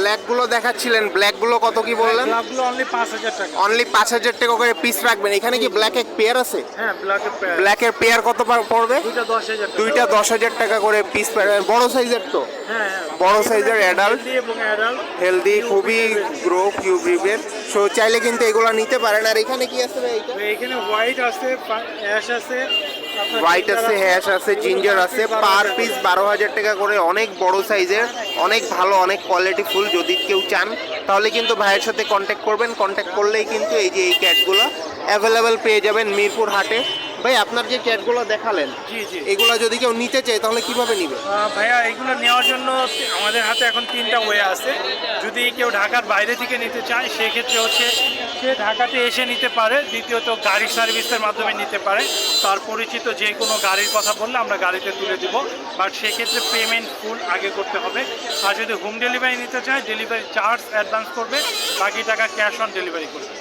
ব্ল্যাকগুলো দেখাচ্ছিলেন। ব্ল্যাকগুলো কত কি বললেন? ব্ল্যাকগুলো অনলি পাঁচ হাজার টাকা। অনলি পাঁচ হাজার টাকা করে পিস রাখবেন। এখানে কি ব্ল্যাক এক পেয়ার আছে? হ্যাঁ ব্ল্যাকের প্যান্ট ব্ল্যাকের পেয়ার কত পড়বে? দুইটা দশ হাজার টাকা। দুইটা দশ হাজার টাকা করে পিস বড় সাইজের তো? হ্যাঁ হ্যাঁ। বড় সাইজের অ্যাডাল্ট Healthy এবং অ্যাডাল্ট হেলদি খুবই গ্রো কিউব্রিবের সো চাইলে কিন্তু এগুলো নিতে পারেন। আর এখানে কি আছে ভাই? এখানে হোয়াইট আছে অ্যাশ আছে হোয়াইট আছে হ্যাশ আছে জিঞ্জার আছে পার পিস বারো হাজার টাকা করে, অনেক বড় সাইজের অনেক ভালো, অনেক কোয়ালিটি ফুল যদি কেউ চান, তাহলে কিন্তু ভাইয়ের সাথে কন্ট্যাক্ট করবেন। কন্ট্যাক্ট করলেই কিন্তু এই যে এই ক্যাটগুলো অ্যাভেলেবেল পেয়ে যাবেন মিরপুর হাটে। ভাই আপনার যে ক্যাটগুলো দেখালেন জি জি। এগুলো যদি কেউ নিতে চায় তাহলে কীভাবে নিবে? ভাইয়া এগুলো নেওয়ার জন্য আমাদের হাতে এখন তিনটা ওয়ে আছে। যদি কেউ ঢাকার বাইরে থেকে নিতে চায় সেক্ষেত্রে হচ্ছে সে ঢাকাতে এসে নিতে পারে। দ্বিতীয়ত গাড়ি সার্ভিসের মাধ্যমে নিতে পারে। তার পরিচিত যে কোনো গাড়ির কথা বললে আমরা গাড়িতে তুলে দিব। বাট সেক্ষেত্রে পেমেন্ট ফুল আগে করতে হবে। আর যদি হোম ডেলিভারি নিতে চায় ডেলিভারি চার্জ অ্যাডভান্স করবে। বাকি টাকা ক্যাশ অন ডেলিভারি করবে।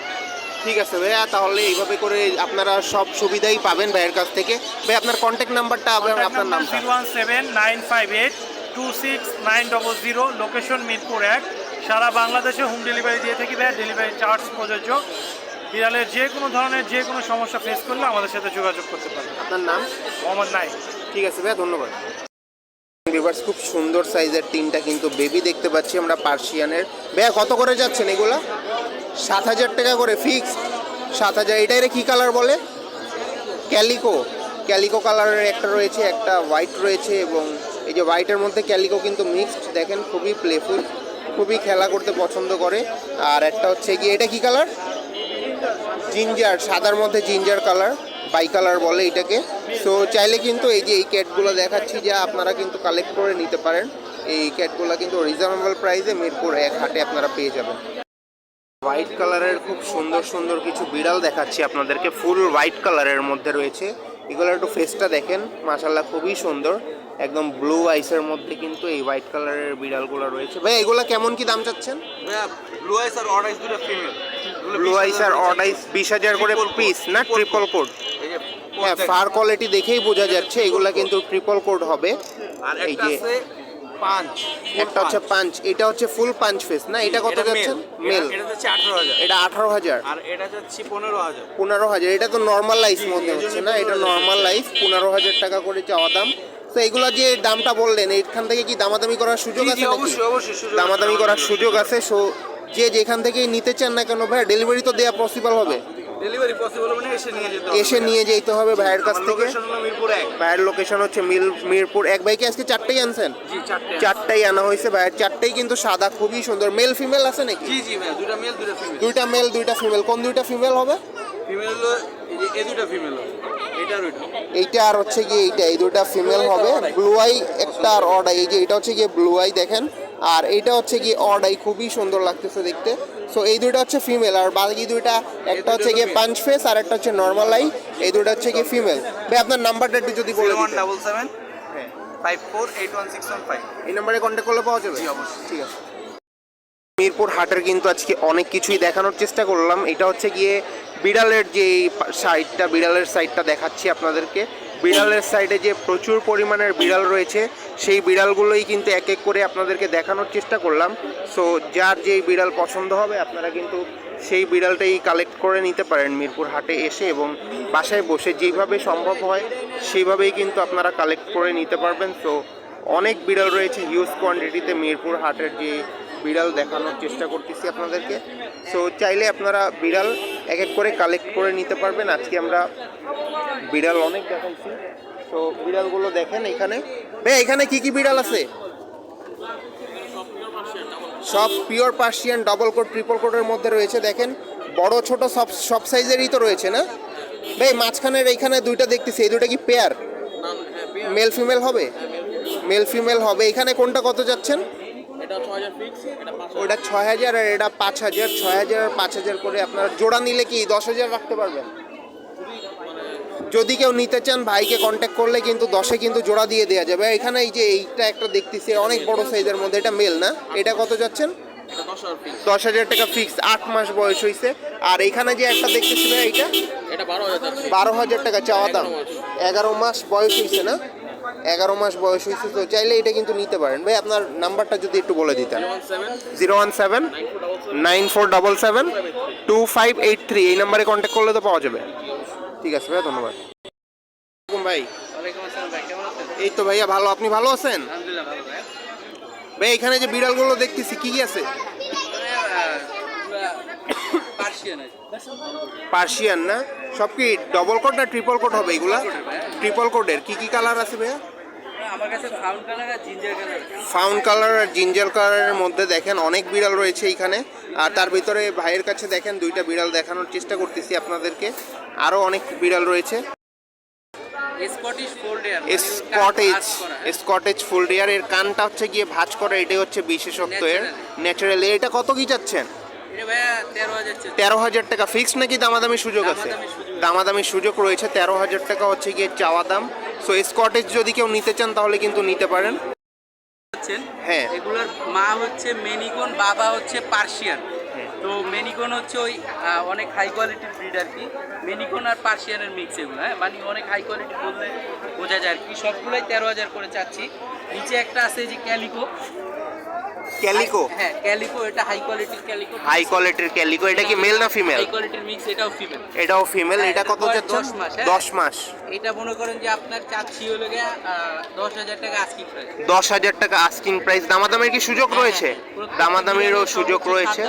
ঠিক আছে ভাইয়া তাহলে এইভাবে করে আপনারা সব সুবিধাই পাবেন ভাইয়ের কাছ থেকে। ভাই আপনার কন্ট্যাক্ট নাম্বারটা আপনার নাম zero one seven nine five eight two six nine double zero location Mirpur এক। সারা বাংলাদেশে হোম ডেলিভারি দিয়ে থাকি ভাই ডেলিভারি চার্জ প্রযোজ্য। বিড়ালের যে কোনো ধরনের যে কোনো সমস্যা ফেস করলে আমাদের সাথে যোগাযোগ করতে পারে আপনার নাম? মোহাম্মদ নাইক ঠিক আছে ভাইয়া ধন্যবাদ। ভিভার্স খুব সুন্দর সাইজের তিনটা কিন্তু বেবি দেখতে পাচ্ছি আমরা পার্সিয়ানের ভাইয়া কত করে যাচ্ছেন এগুলা? সাত হাজার টাকা করে ফিক্স সাত হাজার এটা রে কী কালার বলে? ক্যালিকো ক্যালিকো কালারের একটা রয়েছে, একটা হোয়াইট রয়েছে এবং এই যে হোয়াইটের মধ্যে ক্যালিকো কিন্তু মিক্সড দেখেন খুবই প্লেফুল খুবই খেলা করতে পছন্দ করে। আর একটা হচ্ছে গিয়ে, এটা কি কালার জিঞ্জার সাদার মধ্যে জিঞ্জার কালার বাই কালার বলে এটাকে। সো চাইলে কিন্তু এই যে এই ক্যাটগুলো দেখাচ্ছি যে আপনারা কিন্তু কালেক্ট করে নিতে পারেন। এই ক্যাটগুলো কিন্তু রিজনেবল প্রাইসে মিরপুর এক হাটে আপনারা পেয়ে যাবেন। হোয়াইট কালারের খুব সুন্দর সুন্দর কিছু বিড়াল দেখাচ্ছি আপনাদেরকে। ফুল হোয়াইট কালারের মধ্যে রয়েছে। এগুলো একটু ফেসটা দেখেন। মাসাল্লাহ খুবই সুন্দর। একদম ব্লু আইসের মধ্যে কিন্তু এই হোয়াইট কালারের বিড়ালগুলো রয়েছে। ভাই এগুলো কেমন কি দাম চাচ্ছেন? ব্লু আইস আর অড আইস দুটো ফিমেল ব্লু আইস আর অড আইস বিশ হাজার করে পিস না? ট্রিপল কোড হ্যাঁ ফার কোয়ালিটি দেখেই বোঝা যাচ্ছে। এগুলা কিন্তু ট্রিপল কোড হবে। আর এই যে পাঁচ একটা হচ্ছে পাঞ্চ এটা হচ্ছে ফুল পাঞ্চ ফেস না? এটা কত যাচ্ছেন মেল এটা হচ্ছে আঠারো হাজার। এটা আঠারো হাজার। আর এটা যাচ্ছে পনেরো হাজার। পনেরো হাজার এটা তো নর্মাল লাইফ মধ্যে হচ্ছে না? এটা নর্মাল লাইফ পনেরো হাজার টাকা করে চাওয়া দাম। তো এগুলা যে দামটা বললেন এখান থেকে কি দামাদামি করার সুযোগ আছে অবশ্যই, অবশ্যই দামাদামি করার সুযোগ আছে। সো যে যেখান থেকেই নিতে চান না কেন ভাই ডেলিভারি তো দেওয়া পসিবল হবে। ডেলিভারি পসিবল হবে এসে নিয়ে যেতে হবে। এসে নিয়ে যেতে হবে ভাইয়ের কাছ থেকে। ভাইয়ের লোকেশন হচ্ছে মিল মিরপুর এক। বাইকে আজকে চারটেই আনছেন? চারটাই আনা হয়েছে। ভাইয়ের চারটেই কিন্তু সাদা খুবই সুন্দর। মেল ফিমেল আছে নাকি? জি জি ভাইয়া মেল দুটা ফিমেল দুইটা মেল দুইটা ফিমেল কোন দুইটা ফিমেল হবে? ফিমেল এই যে ফিমেল এটা এইটা আর হচ্ছে গিয়ে এইটা। এই দুইটা ফিমেল হবে। ব্লু আই একটা আর অর্ডার এই যে এটা হচ্ছে গিয়ে ব্লু আই দেখেন। আর এইটা হচ্ছে অড আই খুবই সুন্দর লাগতেছে দেখতে। সো এই দুইটা হচ্ছে ফিমেল আর বাকি দুইটা একটা হচ্ছে গিয়ে পাঞ্চ ফেস আর একটা হচ্ছে নর্মাল আই এই দুইটা হচ্ছে গিয়ে ফিমেল ভাই আপনার নাম্বারটা একটু যদি বলে one double seven five four eight one six one five. এই নাম্বারে কন্ট্যাক্ট করলে পাওয়া যাবে? অবশ্যই। ঠিক আছে। মিরপুর হাটের কিন্তু আজকে অনেক কিছুই দেখানোর চেষ্টা করলাম। এটা হচ্ছে গিয়ে বিড়ালের যে সাইডটা বিড়ালের সাইডটা দেখাচ্ছি আপনাদেরকে। বিড়ালের সাইডে যে প্রচুর পরিমাণের বিড়াল রয়েছে, সেই বিড়ালগুলোই কিন্তু এক এক করে আপনাদেরকে দেখানোর চেষ্টা করলাম। সো যার যেই বিড়াল পছন্দ হবে, আপনারা কিন্তু সেই বিড়ালটাই কালেক্ট করে নিতে পারেন মিরপুর হাটে এসে এবং বাসায় বসে যেইভাবে সম্ভব হয় সেইভাবেই কিন্তু আপনারা কালেক্ট করে নিতে পারবেন। সো অনেক বিড়াল রয়েছে হিউজ কোয়ান্টিটিতে মিরপুর হাটের যে বিড়াল দেখানোর চেষ্টা করতেছি আপনাদেরকে। সো চাইলে আপনারা বিড়াল এক এক করে কালেক্ট করে নিতে পারবেন। আজকে আমরা বিড়াল অনেক দেখাইছি। তো বিড়ালগুলো দেখেন এখানে। ভাই এখানে কি কি বিড়াল আছে? সব pure Persian double coat triple কোটের মধ্যে রয়েছে দেখেন। বড় ছোট সব সব সাইজেরই তো রয়েছে না? ভাই মাঝখানের এইখানে দুইটা দেখতেছি। এই দুইটা কি পেয়ার মেল ফিমেল হবে? মেল ফিমেল হবে। এখানে কোনটা কত যাচ্ছেন? ওটা ছয় হাজার আর এটা পাঁচ হাজার। ছয় হাজার আর পাঁচ হাজার করে আপনারা জোড়া নিলে কি দশ হাজার রাখতে পারবেন? যদি কেউ নিতে চান ভাইকে কন্ট্যাক্ট করলে কিন্তু দশে কিন্তু জোড়া দিয়ে দেওয়া যাবে। এখানে এই যে এইটা একটা দেখতেছি অনেক বড় সাইজের মধ্যে এটা মেল না? এটা কত যাচ্ছেন? দশ হাজার টাকা ফিক্স আট মাস বয়স হয়েছে আর এখানে যে একটা দেখতেছি ভাই এইটা? এটা বারো হাজার বারো হাজার টাকা চাওয়া দাম। এগারো মাস। বয়স হয়েছে না? এগারো মাস বয়স হয়েছে তো চাইলে এটা কিন্তু নিতে পারেন। ভাই আপনার নাম্বারটা যদি একটু বলে দিতেন। Zero one seven nine four double seven two five eight three. এই নাম্বারে কন্ট্যাক্ট করলে তো পাওয়া যাবে। ঠিক আছে ভাই ধন্যবাদ। ভাই। এই তো ভাইয়া ভালো। আপনি ভালো আছেন? ভাই এখানে যে বিড়ালগুলো দেখতেছি কি কি আছে? পার্সিয়ান আছে। পার্সিয়ান না? সব কি ডবল কোট না ট্রিপল কোট হবে এগুলা? ট্রিপল কোটের কি কি কালার আছে ভাইয়া? আমার কাছে ফাউন্ড কালার আর জিঞ্জার কালার আর জিঞ্জার কালারের মধ্যে দেখেন অনেক বিড়াল রয়েছে এখানে। আর তার ভিতরে ভাইয়ের কাছে দেখেন দুইটা বিড়াল দেখানোর চেষ্টা করতেছি আপনাদেরকে। আরও অনেক বিড়াল রয়েছে। স্কটেজ স্কটেজ ফুল ডেয়ার এর কানটা হচ্ছে গিয়ে ভাঁজ করা এটাই হচ্ছে বিশেষত্ব এর। ন্যাচারালি এটা কত কি ভাইয়া তেরো হাজার টাকা ফিক্সড নাকি দামাদামি সুযোগ আছে? দামাদামি সুযোগ। রয়েছে তেরো হাজার টাকা হচ্ছে গিয়ে চাওয়া দাম। সো স্কটেজ যদি কেউ নিতে চান তাহলে কিন্তু নিতে পারেন। হ্যাঁ। এগুলোর মা হচ্ছে মেনিকন বাবা হচ্ছে পার্সিয়ান তো মেনিকন হচ্ছে ওই অনেক হাই কোয়ালিটির ব্রিড আর কি। মেনিকন আর পার্সিয়ানের মিক্স এগুলো হ্যাঁ? মানে অনেক হাই কোয়ালিটি বললে বোঝা যায় আর কি। সবগুলোই তেরো হাজার করে চাচ্ছি। নিচে একটা আছে যে ক্যালিকো ক্যালিকো? হ্যাঁ ক্যালিকো এটা হাই কোয়ালিটির ক্যালিকো হাই কোয়ালিটির ক্যালিকো এটা কি মেল না ফিমেল হাই কোয়ালিটির মিক্স এটাও ফিমেল এটাও ফিমেল হ্যাঁ, এটা কত যাচ্ছে 10 মাস, হ্যাঁ। দশ মাস। এটা মনে করেন যে আপনার চাচ্ছি হলো গিয়ে দশ হাজার টাকা আজকি প্রাইস দশ হাজার টাকা আস্কিং প্রাইস দামাদামের কি সুযোগ হ্যাঁ, রয়েছে? হ্যাঁ, দামাদামিরও সুযোগ সর্বোচ্চ রয়েছে।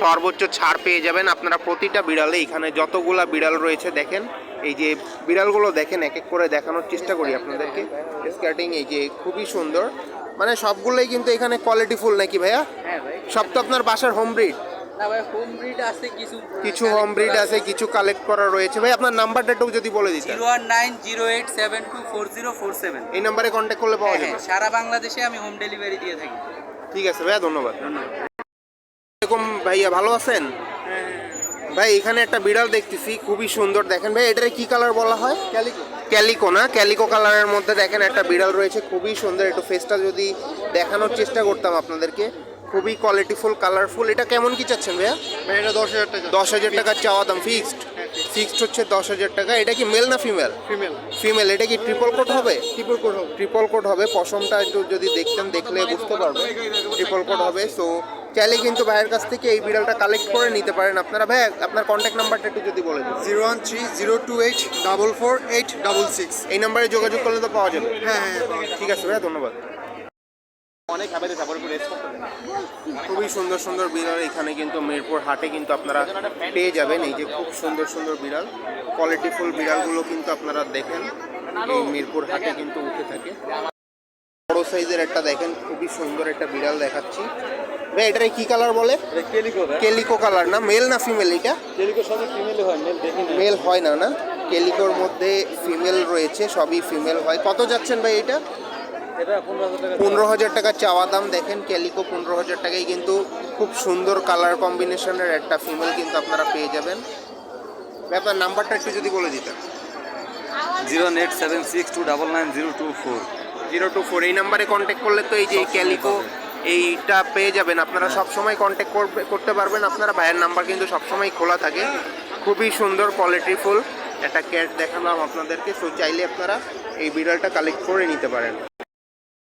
সর্বোচ্চ ছাড় পেয়ে যাবেন আপনারা প্রতিটা বিড়ালে। এখানে যতগুলা বিড়াল রয়েছে দেখেন। এই যে বিড়ালগুলো দেখেন এক এক করে দেখানোর চেষ্টা করি আপনাদেরকে। স্কার্টিং এই যে খুবই সুন্দর। মানে সবগুলোই কিন্তু এখানে কোয়ালিটি ফুল নাকি ভাইয়া? হ্যাঁ সব তো আপনার বাসার হোম ব্রিড না ভাই হোম ব্রিড আছে কিছু কিছু হোম ব্রিড আছে কিছু কালেক্ট করা রয়েছে। ভাই আপনার নাম্বারটা একটু যদি বলে দিতেন। Zero one nine zero eight seven two four zero four seven. এই নাম্বারে কন্ট্যাক্ট করলে পাওয়া হ্যাঁ যাবে। সারা বাংলাদেশে আমি হোম ডেলিভারি দিয়ে থাকি। ঠিক আছে ভাইয়া ধন্যবাদ। ধন্যবাদ। এরকম ভাইয়া ভালো আছেন? ভাই এখানে একটা বিড়াল দেখতেছি খুবই সুন্দর। দেখেন ভাই এটার কি কালার বলা হয়? ক্যালিকো ক্যালিকো না? ক্যালিকো কালারের মধ্যে দেখেন একটা বিড়াল রয়েছে খুবই সুন্দর। একটু ফেসটা যদি দেখানোর চেষ্টা করতাম আপনাদেরকে খুবই কোয়ালিটিফুল কালারফুল এটা কেমন কি চাচ্ছেন ভাইয়া? ভাই এটা দশ হাজার টাকা। দশ হাজার টাকার চাওয়া দাম ফিক্সড ফিক্সড হচ্ছে দশ হাজার টাকা। এটা কি মেল না ফিমেল ফিমেল ফিমেল এটা কি ট্রিপল কোট হবে? ট্রিপল কোড হবে। ট্রিপল কোট হবে। পশমটা একটু যদি দেখতেন দেখলে বুঝতে পারবেন। ট্রিপল কোট হবে সো চাইলে কিন্তু ভাইয়ের কাছ থেকে এই বিড়ালটা কালেক্ট করে নিতে পারেন। আপনারা ভাই আপনার কন্ট্যাক্ট নাম্বারটা একটু যদি বলে দিন। Zero one three zero two eight double four eight double six. এই নাম্বারে যোগাযোগ করলে তো পাওয়া যাবে। হ্যাঁ হ্যাঁ ঠিক আছে ভাইয়া ধন্যবাদ। খুবই সুন্দর সুন্দর বিড়াল। এখানে কিন্তু মিরপুর হাটে কিন্তু আপনারা পেয়ে যাবেন। এই যে খুব সুন্দর সুন্দর বিড়াল। কোয়ালিটিফুল বিড়ালগুলো কিন্তু আপনারা দেখেন। এই মিরপুর হাটে কিন্তু উঠে থাকে। সাইজের একটা দেখেন খুবই সুন্দর একটা বিড়াল দেখাচ্ছি। ভাই এটারে কি কালার বলে? কেলিকো কালার না? মেল না ফিমেল এটা? মেল হয় না। না কেলিকোর মধ্যে ফিমেল রয়েছে সবই ফিমেল হয়। কত যাচ্ছেন ভাই এটা? পনেরো হাজার টাকা। চাওয়া দাম দেখেন ক্যালিকো পনেরো হাজার টাকায় কিন্তু খুব সুন্দর কালার কম্বিনেশনের একটা ফিমেল কিন্তু আপনারা পেয়ে যাবেন। আপনার নাম্বারটা একটু যদি বলে দিতেন। Zero eight seven six two double nine zero two four. Zero two four এই নাম্বারে কন্ট্যাক্ট করলে তো এই যে ক্যালিকো এইটা পেয়ে যাবেন। আপনারা সব সময় কন্ট্যাক্ট করবে করতে পারবেন। আপনারা ভাইয়ের নাম্বার কিন্তু সব সময় খোলা থাকে। খুবই সুন্দর কোয়ালিটি ফুল একটা ক্যাট দেখালাম আপনাদেরকে। সো চাইলে আপনারা এই বিড়ালটা কালেক্ট করে নিতে পারেন।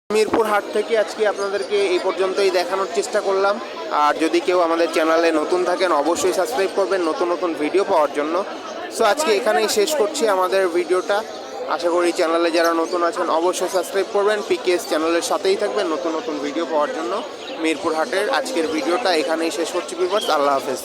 মিরপুর হাট থেকে আজকে আপনাদেরকে এই পর্যন্তই দেখানোর চেষ্টা করলাম। আর যদি কেউ আমাদের চ্যানেলে নতুন থাকেন অবশ্যই সাবস্ক্রাইব করবেন। নতুন নতুন ভিডিও পাওয়ার জন্য। সো আজকে এখানেই শেষ করছি আমাদের ভিডিওটা আশা করি চ্যানেলে যারা নতুন আছেন অবশ্যই সাবস্ক্রাইব করবেন। পিকেএস চ্যানেলের সাথেই থাকবেন নতুন নতুন ভিডিও পাওয়ার জন্য। মিরপুর হাটের আজকের ভিডিওটা এখানেই শেষ হচ্ছে বিভার্স আল্লাহ হাফেজ।